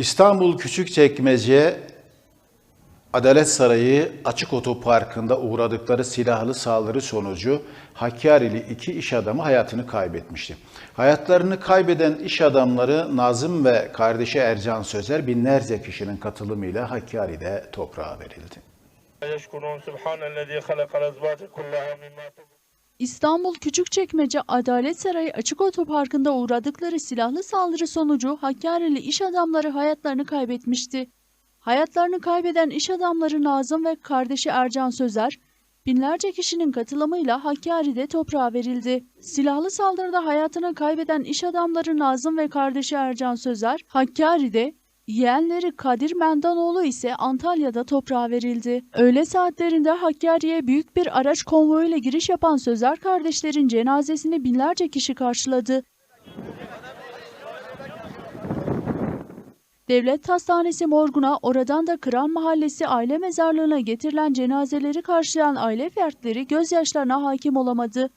İstanbul Küçükçekmece Adalet Sarayı Açık Otoparkı'nda uğradıkları silahlı saldırı sonucu Hakkari'li iki iş adamı hayatını kaybetmişti. Hayatlarını kaybeden iş adamları Nazım ve kardeşi Ercan Sözer binlerce kişinin katılımıyla Hakkari'de toprağa verildi. İstanbul Küçükçekmece Adalet Sarayı Açık Otoparkı'nda uğradıkları silahlı saldırı sonucu Hakkari'li iş adamları hayatlarını kaybetmişti. Hayatlarını kaybeden iş adamları Nazım ve kardeşi Ercan Sözer, binlerce kişinin katılımıyla Hakkari'de toprağa verildi. Silahlı saldırıda hayatını kaybeden iş adamları Nazım ve kardeşi Ercan Sözer, Hakkari'de yeğenleri Kadir Mendanoğlu ise Antalya'da toprağa verildi. Öğle saatlerinde Hakkari'ye büyük bir araç konvoyuyla giriş yapan Sözer kardeşlerin cenazesini binlerce kişi karşıladı. Devlet Hastanesi morguna, oradan da Kıran Mahallesi aile mezarlığına getirilen cenazeleri karşılayan aile fertleri gözyaşlarına hakim olamadı.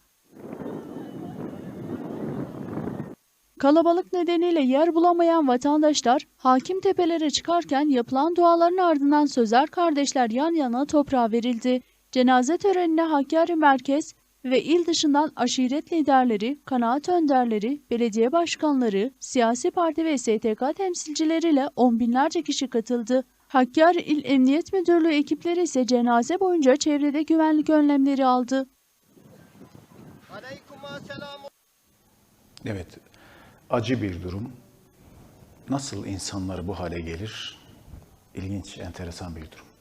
Kalabalık nedeniyle yer bulamayan vatandaşlar hakim tepelere çıkarken yapılan duaların ardından Sözer kardeşler yan yana toprağa verildi. Cenaze törenine Hakkari Merkez ve il dışından aşiret liderleri, kanaat önderleri, belediye başkanları, siyasi parti ve STK temsilcileriyle on binlerce kişi katıldı. Hakkari İl Emniyet Müdürlüğü ekipleri ise cenaze boyunca çevrede güvenlik önlemleri aldı. Evet, acı bir durum. Nasıl insanlar bu hale gelir? İlginç, enteresan bir durum.